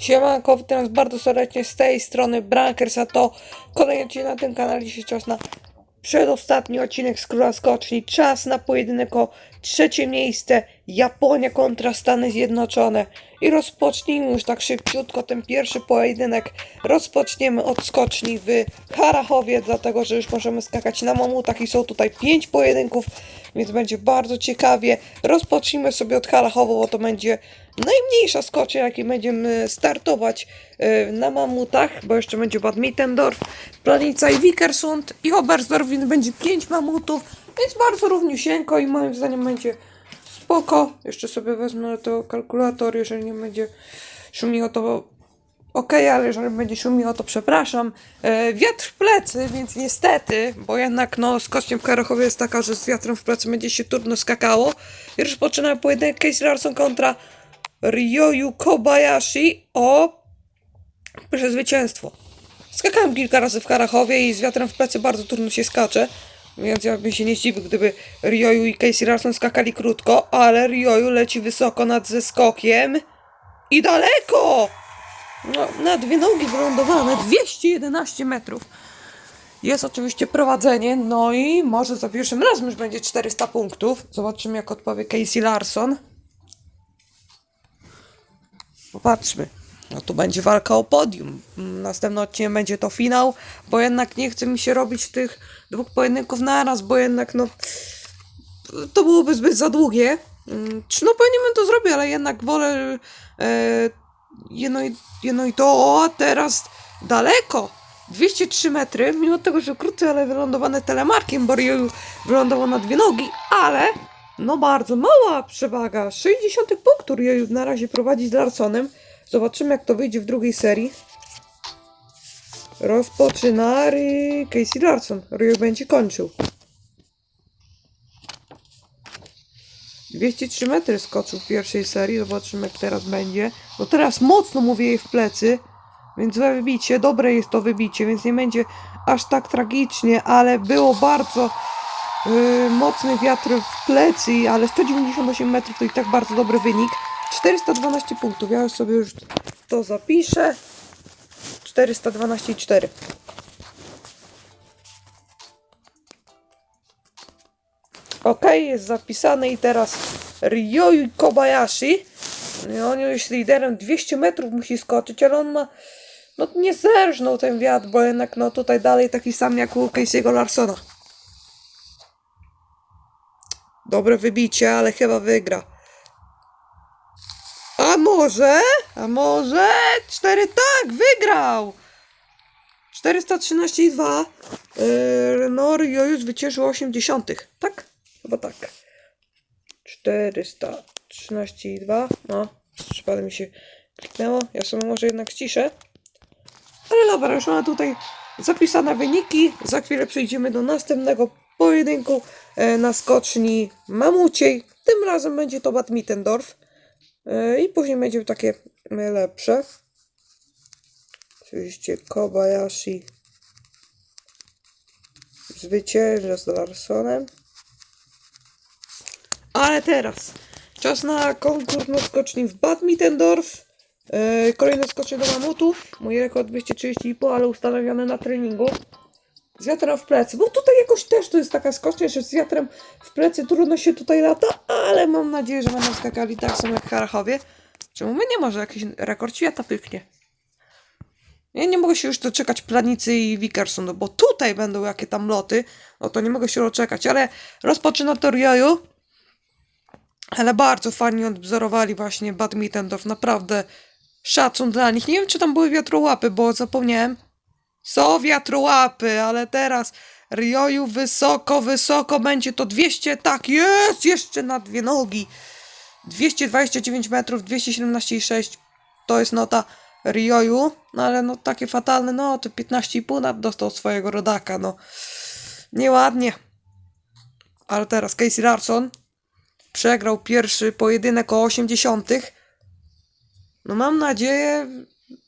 Siemanko, witam bardzo serdecznie z tej strony Brankers, a to kolejny odcinek na tym kanale. Dzisiaj czas na przedostatni odcinek z Króla Skoczni. Czas na pojedynek o trzecie miejsce Japonia kontra Stany Zjednoczone. I rozpocznijmy już tak szybciutko ten pierwszy pojedynek. Rozpoczniemy od skoczni w Harachowie, dlatego że już możemy skakać na mamutach i są tutaj pięć pojedynków, więc będzie bardzo ciekawie. Rozpocznijmy sobie od Harachowa, bo to będzie najmniejsza skocznia, jakiej będziemy startować e, na mamutach, bo jeszcze będzie Bad Mittendorf, Planica i Wikersund i Oberstdorf, więc będzie pięć mamutów, więc bardzo równiusieńko i moim zdaniem będzie spoko. Jeszcze sobie wezmę to kalkulator, jeżeli nie będzie szumiło to ok, ale jeżeli będzie szumiło to przepraszam. E, wiatr w plecy, więc niestety, bo jednak no skocznia w Karachowie jest taka, że z wiatrem w plecy będzie się trudno skakało. I rozpoczynamy pojedynek Casey Larson kontra Ryoyu Kobayashi o pierwsze zwycięstwo. Skakałem kilka razy w Karachowie i z wiatrem w plecy bardzo trudno się skacze. Więc ja bym się nie zdziwił, gdyby Ryoyu i Casey Larson skakali krótko, ale Ryoyu leci wysoko nad zeskokiem i daleko! No, na dwie nogi wylądowane, 211 metrów. Jest oczywiście prowadzenie, no i może za pierwszym razem już będzie 400 punktów. Zobaczymy, jak odpowie Casey Larson. Popatrzmy. No to będzie walka o podium. Następny odcinek będzie to finał, bo jednak nie chce mi się robić tych dwóch pojedynków naraz, bo jednak no to byłoby zbyt za długie. Mm, Czy no pewnie bym to zrobił, ale jednak wolę e, jedno, i, jedno i to, o, a teraz daleko. 203 metry, mimo tego, że krótce, ale wylądowane telemarkiem, bo Ryu wylądował na dwie nogi, ale no bardzo mała przewaga. 60 punktów Ryu na razie prowadzi z Larsonem. Zobaczymy, jak to wyjdzie w drugiej serii. Rozpoczyna Ry- Casey Larson. Ryu będzie kończył. 203 metry skoczył w pierwszej serii. Zobaczymy, jak teraz będzie. No teraz mocno mu wieje w plecy. Więc złe wybicie. Dobre jest to wybicie, więc nie będzie aż tak tragicznie, ale było bardzo yy, mocny wiatr w plecy, ale 198 metrów to i tak bardzo dobry wynik. 412 punktów. Ja już sobie już to zapiszę. 412,4. Ok, jest zapisane i teraz Ryoyu Kobayashi. On jest liderem 200 metrów musi skoczyć, ale on ma no nie zerżnął ten wiatr, bo jednak no tutaj dalej taki sam jak u Casey'ego Larsona. Dobre wybicie, ale chyba wygra. Może? A może? 4 tak, wygrał! 413,2. Yy, no, Ryoyu zwyciężył 80. Tak? Chyba tak. 413,2. No, przypadek mi się kliknęło. Ja sobie może jednak ściszę. Ale dobra, już mamy tutaj zapisane wyniki. Za chwilę przejdziemy do następnego pojedynku e, na skoczni Mamuciej. Tym razem będzie to Bad Mittendorf. E, I później będzie takie e, lepsze. Oczywiście Kobayashi zwycięża z Larsonem. Ale teraz czas na konkurs na skoczni w Bad Mittendorf. Yy, kolejne skocznie do mamutów. Mój rekord 230,5, ale ustanowiony na treningu. Z wiatrem w plecy. Bo tutaj jakoś też to jest taka skocznia, że z wiatrem w plecy trudno się tutaj lata, ale mam nadzieję, że będą skakali tak samo jak Harachowie. Czemu my nie może jakiś rekord świata pyknie? Ja nie mogę się już doczekać Planicy i Wickerson, no bo tutaj będą jakie tam loty, no to nie mogę się doczekać, ale rozpoczyna to Ryoyu. Ale bardzo fajnie odwzorowali właśnie Badmittendorf, naprawdę szacun dla nich. Nie wiem, czy tam były wiatrołapy, bo zapomniałem. Są wiatrołapy, ale teraz Ryoyu wysoko, wysoko będzie to 200, tak jest, jeszcze na dwie nogi. 229 metrów, 217,6 to jest nota Ryoyu, no ale no takie fatalne, no to 15,5 nad dostał swojego rodaka, no. Nieładnie. Ale teraz Casey Larson przegrał pierwszy pojedynek o 80. No mam nadzieję,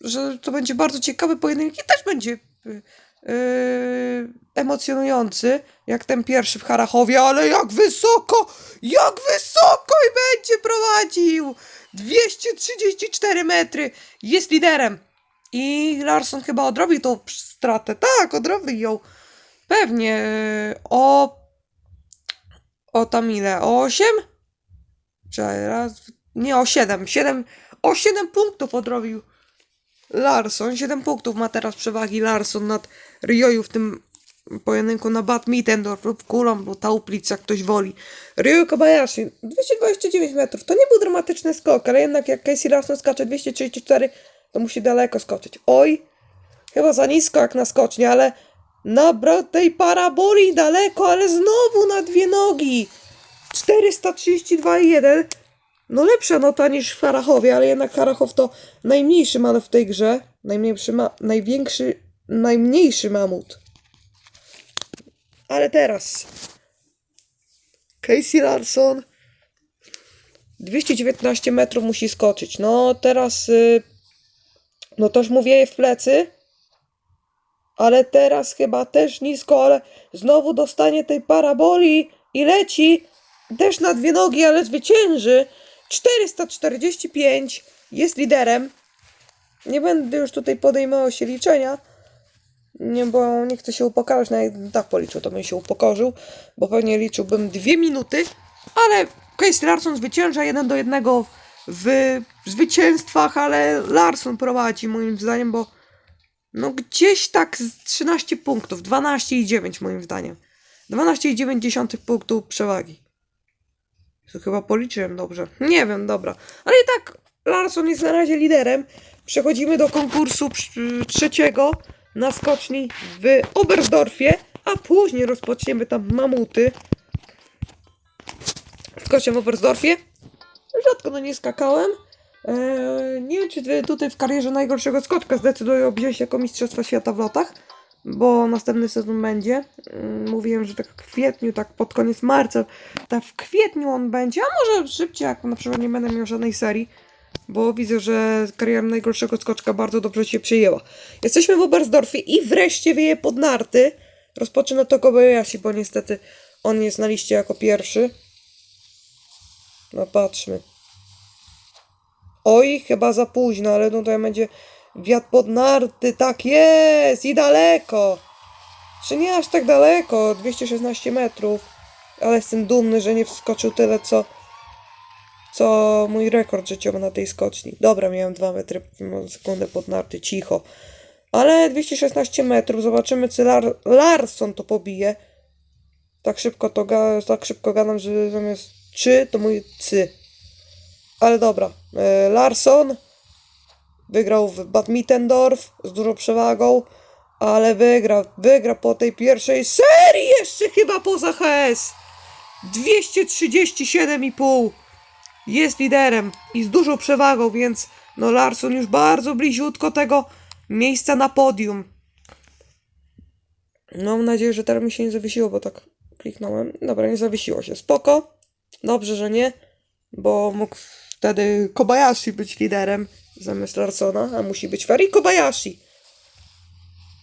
że to będzie bardzo ciekawy pojedynek i też będzie y, yy, emocjonujący, jak ten pierwszy w Harachowie, ale jak wysoko, jak wysoko i będzie prowadził! 234 metry, jest liderem. I Larson chyba odrobi tą stratę. Tak, odrobi ją. Pewnie yy, o. O tam ile? O 8? Czekaj, raz. Nie, o 7. 7 o 7 punktów odrobił Larson. 7 punktów ma teraz przewagi Larson nad Ryoju w tym pojedynku na badminton lub kulą, bo tauplic jak ktoś woli. Ryu Kobayashi 229 metrów. To nie był dramatyczny skok, ale jednak jak Casey Larson skacze 234, to musi daleko skoczyć. Oj, chyba za nisko jak na skocznie, ale nabrał tej paraboli daleko, ale znowu na dwie nogi. 432,1. No lepsza nota niż w Harachowie, ale jednak Harachow to najmniejszy manewr w tej grze. Najmniejszy ma największy, najmniejszy mamut. Ale teraz Casey Larson 219 metrów musi skoczyć. No teraz y, no toż mówię w plecy. Ale teraz chyba też nisko, ale znowu dostanie tej paraboli i leci też na dwie nogi, ale zwycięży. 445 jest liderem. Nie będę już tutaj podejmował się liczenia. Nie, bo nie chcę się upokarzać, nawet tak policzył, to bym się upokorzył, bo pewnie liczyłbym dwie minuty, ale Casey Larson zwycięża jeden do jednego w zwycięstwach, ale Larson prowadzi moim zdaniem, bo no gdzieś tak z 13 punktów, 12 i 9 moim zdaniem. 12,9 punktów przewagi. To chyba policzyłem dobrze. Nie wiem, dobra. Ale i tak Larson jest na razie liderem. Przechodzimy do konkursu trzeciego na skoczni w Oberstdorfie, a później rozpoczniemy tam mamuty. Skocznia w Oberstdorfie. Rzadko na nie skakałem. Eee, nie wiem, czy tutaj w karierze najgorszego skoczka zdecyduję wziąć jako Mistrzostwa Świata w lotach, bo następny sezon będzie. Mm, Mówiłem, że tak w kwietniu, tak pod koniec marca, tak w kwietniu on będzie, a może szybciej, jak na przykład nie będę miał żadnej serii, bo widzę, że kariera najgorszego skoczka bardzo dobrze się przyjęła. Jesteśmy w Oberstdorfie i wreszcie wieje pod narty. Rozpoczyna to Kobayashi, bo niestety on jest na liście jako pierwszy. No patrzmy. Oj, chyba za późno, ale no to będzie wiatr pod narty, tak jest i daleko. Czy nie aż tak daleko, 216 metrów, ale jestem dumny, że nie wskoczył tyle, co, co mój rekord życiowy na tej skoczni. Dobra, miałem 2 metry sekundę pod narty, cicho. Ale 216 metrów, zobaczymy, czy Lar Larson to pobije. Tak szybko to ga tak szybko gadam, że zamiast 3 to mój cy. Ale dobra, e, Larson wygrał w Badmittendorf z dużą przewagą, ale wygra, wygra po tej pierwszej serii jeszcze chyba poza HS. 237,5 jest liderem i z dużą przewagą, więc no Larson już bardzo bliziutko tego miejsca na podium. No, mam nadzieję, że teraz mi się nie zawiesiło, bo tak kliknąłem. Dobra, nie zawiesiło się. Spoko. Dobrze, że nie, bo mógł wtedy Kobayashi być liderem zamiast Larsona, a musi być Ferry Kobayashi.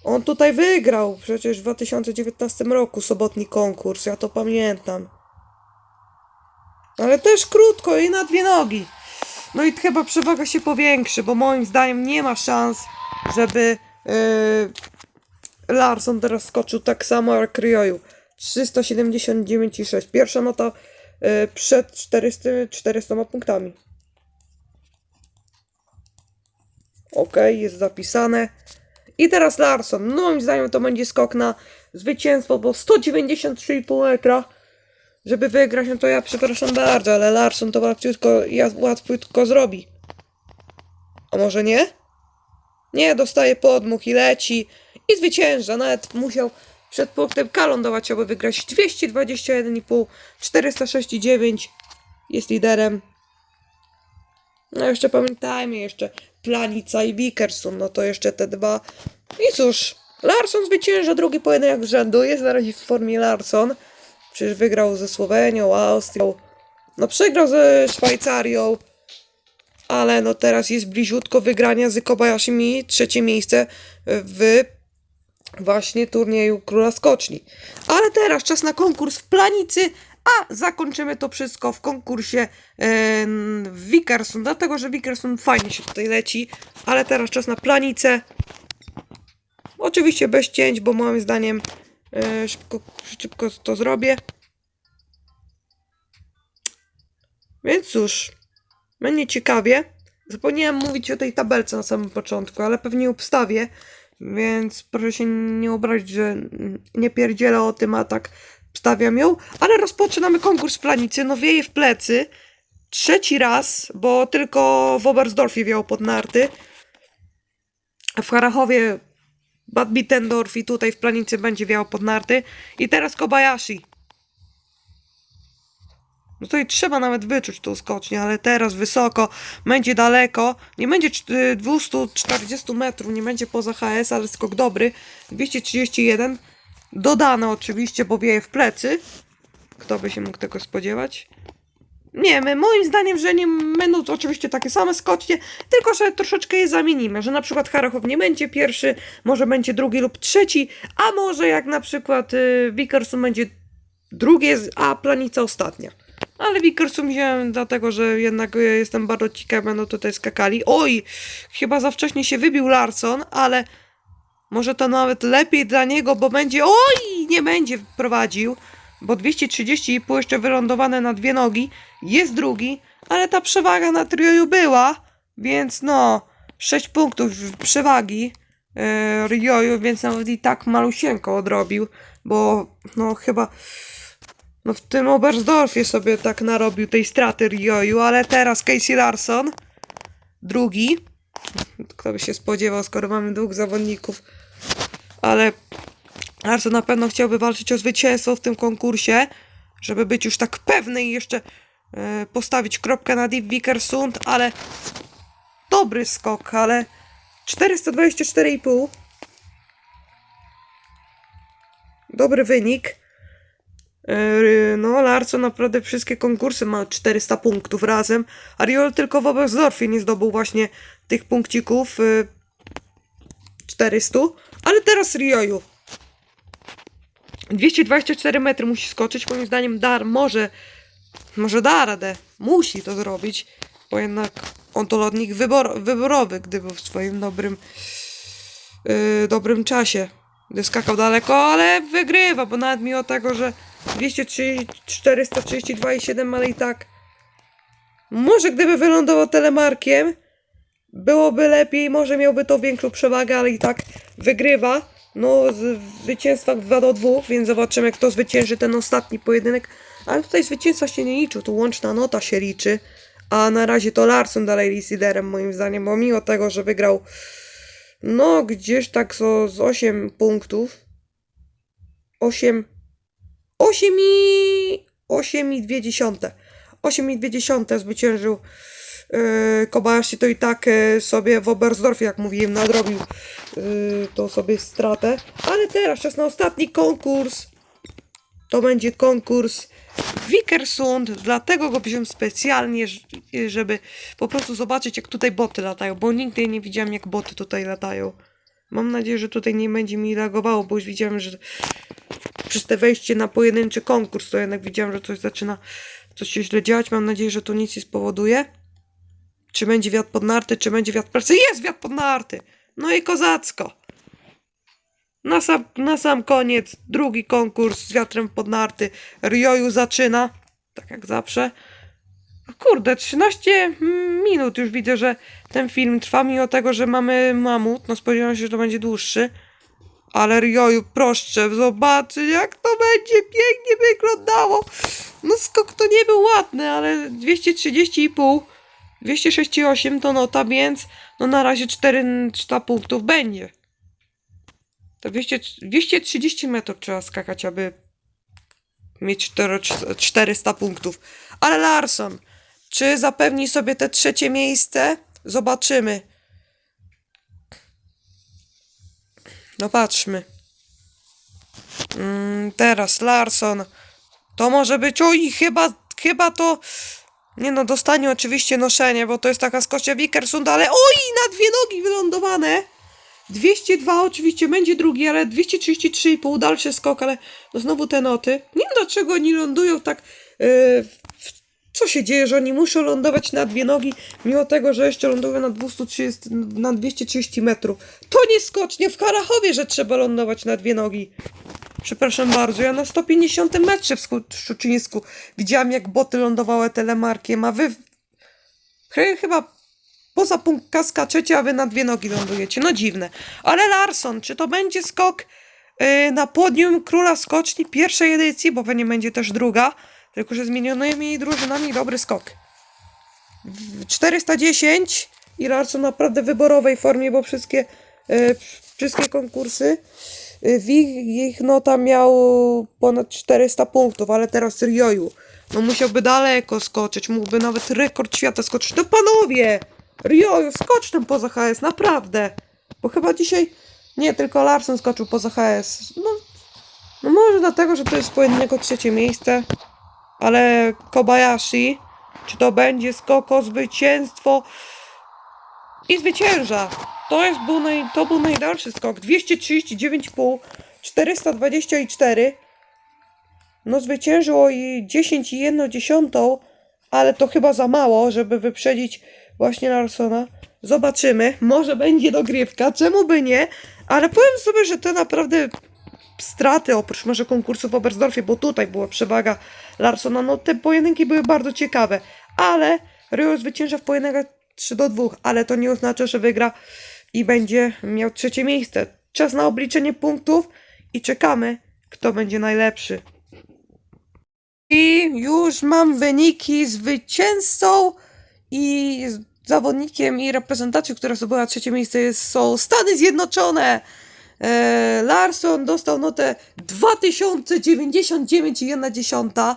On tutaj wygrał przecież w 2019 roku sobotni konkurs, ja to pamiętam. Ale też krótko i na dwie nogi. No i chyba przewaga się powiększy, bo moim zdaniem nie ma szans, żeby yy, Larson teraz skoczył tak samo jak Ryoju. 379,6. Pierwsza nota yy, przed 400, 400 punktami. Ok, jest zapisane. I teraz Larson. No moim zdaniem to będzie skok na zwycięstwo, bo 193,5 metra. Żeby wygrać, no to ja przepraszam bardzo, ale Larson to łatwiutko, ja- łatwiutko zrobi. A może nie? Nie, dostaje podmuch i leci i zwycięża. Nawet musiał przed punktem K aby wygrać 221,5, 406,9. Jest liderem. No jeszcze pamiętajmy jeszcze Planica i Wickerson, no to jeszcze te dwa. I cóż, Larson zwycięża drugi pojedynek z rzędu, jest na razie w formie Larson. Przecież wygrał ze Słowenią, Austrią, no przegrał ze Szwajcarią, ale no teraz jest bliziutko wygrania z Kobayashimi, trzecie miejsce w właśnie turnieju Króla Skoczni. Ale teraz czas na konkurs w Planicy, a zakończymy to wszystko w konkursie w Wickerson, dlatego że Wickerson fajnie się tutaj leci, ale teraz czas na Planicę. Oczywiście bez cięć, bo moim zdaniem e, szybko, szybko to zrobię. Więc cóż, będzie ciekawie. Zapomniałem mówić o tej tabelce na samym początku, ale pewnie ją wstawię, więc proszę się nie obrazić, że nie pierdzielę o tym, a tak wstawiam ją. Ale rozpoczynamy konkurs w planicy, no wieje w plecy. Trzeci raz, bo tylko w Oberstdorfie wiało pod narty. W Harachowie Bad Bittendorf i tutaj w planicy będzie wiało pod narty. I teraz Kobayashi. No to i trzeba nawet wyczuć tą skocznię, ale teraz wysoko, będzie daleko, nie będzie czt- 240 metrów, nie będzie poza HS, ale skok dobry, 231, dodane oczywiście, bo wieje w plecy, kto by się mógł tego spodziewać? Nie, my, moim zdaniem, że nie będą oczywiście takie same skocznie, tylko że troszeczkę je zamienimy, że na przykład Harachow nie będzie pierwszy, może będzie drugi lub trzeci, a może jak na przykład y, Wickerson będzie drugie, a Planica ostatnia. Ale Wickersum wziąłem dlatego, że jednak y, jestem bardzo ciekaw, będą tutaj skakali. Oj, chyba za wcześnie się wybił Larson, ale może to nawet lepiej dla niego, bo będzie... Oj, nie będzie prowadził, bo 230,5 jeszcze wylądowane na dwie nogi, jest drugi, ale ta przewaga na trioju była, więc no, 6 punktów przewagi Rioju, więc nawet i tak malusieńko odrobił, bo no chyba... No w tym Oberstdorfie sobie tak narobił tej straty Rioju, ale teraz Casey Larson, drugi. Kto by się spodziewał, skoro mamy dwóch zawodników. Ale Larson na pewno chciałby walczyć o zwycięstwo w tym konkursie, żeby być już tak pewny i jeszcze e, postawić kropkę na Deep Vickersund, ale dobry skok, ale 424,5 dobry wynik. Yy, No, Larson naprawdę wszystkie konkursy ma 400 punktów razem. Ariol tylko w Oberstdorfie nie zdobył właśnie tych punkcików yy, 400. Ale teraz Rioju. 224 metry musi skoczyć. Moim zdaniem Dar może, może da radę. Musi to zrobić, bo jednak on to lotnik wybor, wyborowy, gdyby w swoim dobrym, yy, dobrym czasie. Gdy skakał daleko, ale wygrywa, bo nawet mimo tego, że 432,7, ale i tak. Może gdyby wylądował telemarkiem, byłoby lepiej, może miałby to większą przewagę, ale i tak wygrywa. No, zwycięstwa 2 do 2, więc zobaczymy, kto zwycięży ten ostatni pojedynek. Ale tutaj zwycięstwa się nie liczy, tu łączna nota się liczy. A na razie to Larson dalej jest liderem, moim zdaniem, bo mimo tego, że wygrał no gdzieś tak zo, z 8 punktów. 8 8 i 8 i 2 dziesiąte. 8 i 2 dziesiąte zwyciężył yy, Kobayashi, to i tak yy, sobie w Oberstdorfie, jak mówiłem, nadrobił yy, tą sobie stratę. Ale teraz czas na ostatni konkurs. To będzie konkurs Wickersund, dlatego go wziąłem specjalnie, żeby po prostu zobaczyć, jak tutaj boty latają, bo nigdy nie widziałem, jak boty tutaj latają. Mam nadzieję, że tutaj nie będzie mi lagowało, bo już widziałem, że przez te wejście na pojedynczy konkurs, to jednak widziałem, że coś zaczyna, coś się źle działać. Mam nadzieję, że to nic nie spowoduje. Czy będzie wiatr pod narty, czy będzie wiatr pracy? Jest wiatr pod narty! No i kozacko! Na sam, na sam koniec drugi konkurs z wiatrem pod narty. Rioju zaczyna, tak jak zawsze. O Kurde, 13 minut już widzę, że ten film trwa, mimo tego, że mamy mamut. No spodziewałem się, że to będzie dłuższy. Ale Rioju, proszę, zobaczyć jak to będzie pięknie wyglądało. No skok to nie był ładny, ale 230,5, 206,8 to nota, więc no na razie 400 punktów będzie. To 200, 230 metrów trzeba skakać, aby mieć 4, 400 punktów. Ale Larson, czy zapewni sobie te trzecie miejsce? Zobaczymy. No patrzmy. Mm, teraz Larson. To może być. Oj, chyba, chyba to. Nie no, dostanie oczywiście noszenie, bo to jest taka skocznia Wickersund, ale oj, na dwie nogi wylądowane. 202 oczywiście będzie drugi, ale 233,5 dalszy skok, ale no znowu te noty. Nie wiem dlaczego oni lądują tak. Yy, co się dzieje, że oni muszą lądować na dwie nogi, mimo tego, że jeszcze lądują na 230, na 230 metrów. To nie skocznie w Karachowie, że trzeba lądować na dwie nogi. Przepraszam bardzo, ja na 150 metrze w Sku- w Szczuczyńsku widziałam, jak boty lądowały telemarkiem, a wy chyba poza punkt skaczecie, a wy na dwie nogi lądujecie. No dziwne. Ale Larson, czy to będzie skok yy, na podium Króla Skoczni pierwszej edycji, bo pewnie będzie też druga, tylko że zmienionymi drużynami dobry skok. W 410 i Larson naprawdę w wyborowej formie, bo wszystkie, yy, wszystkie konkursy yy, w ich, ich nota miał ponad 400 punktów, ale teraz Rioju. No musiałby daleko skoczyć, mógłby nawet rekord świata skoczyć. No panowie! Rioju, skocz tam poza HS, naprawdę! Bo chyba dzisiaj nie tylko Larson skoczył poza HS. No, no może dlatego, że to jest pojedynek o trzecie miejsce, ale Kobayashi, czy to będzie skok o zwycięstwo i zwycięża. To jest był naj, to był najdalszy skok. 239,5, 424. No zwyciężyło i 10 i 1 dziesiątą, ale to chyba za mało, żeby wyprzedzić właśnie Larsona. Zobaczymy. Może będzie dogrywka, czemu by nie? Ale powiem sobie, że te naprawdę straty, oprócz może konkursu w Oberstdorfie, bo tutaj była przewaga Larsona, no te pojedynki były bardzo ciekawe, ale Rio zwycięża w pojedynkach 3 do 2, ale to nie oznacza, że wygra i będzie miał trzecie miejsce. Czas na obliczenie punktów i czekamy, kto będzie najlepszy. I już mam wyniki zwycięzcą i zawodnikiem i reprezentacją, która zdobyła trzecie miejsce są Stany Zjednoczone. E, Larson dostał notę 2099,1,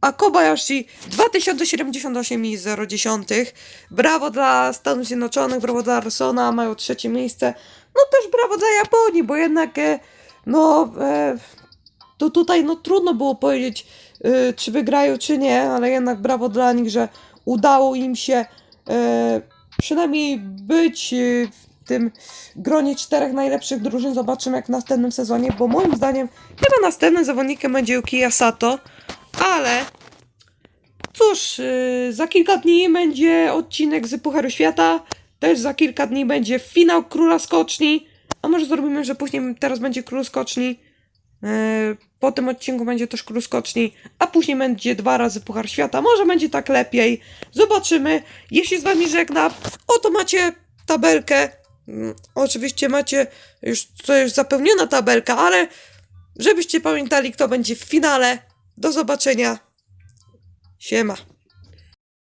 a Kobayashi 2078,0. Brawo dla Stanów Zjednoczonych, brawo dla Larsona, mają trzecie miejsce. No też brawo dla Japonii, bo jednak e, no e, to tutaj no trudno było powiedzieć, y, czy wygrają, czy nie, ale jednak brawo dla nich, że udało im się y, przynajmniej być w tym gronie czterech najlepszych drużyn. Zobaczymy jak w następnym sezonie, bo moim zdaniem chyba następnym zawodnikiem będzie Yukiya Sato, ale cóż, y, za kilka dni będzie odcinek z Pucharu Świata, też za kilka dni będzie finał Króla Skoczni, a może zrobimy, że później teraz będzie Król Skoczni. E, Po tym odcinku będzie też król skoczni, a później będzie dwa razy Puchar Świata. Może będzie tak lepiej. Zobaczymy. Jeśli z wami żegnam, oto macie tabelkę. Mm, Oczywiście macie już, już zapełniona tabelka, ale żebyście pamiętali, kto będzie w finale. Do zobaczenia. Siema.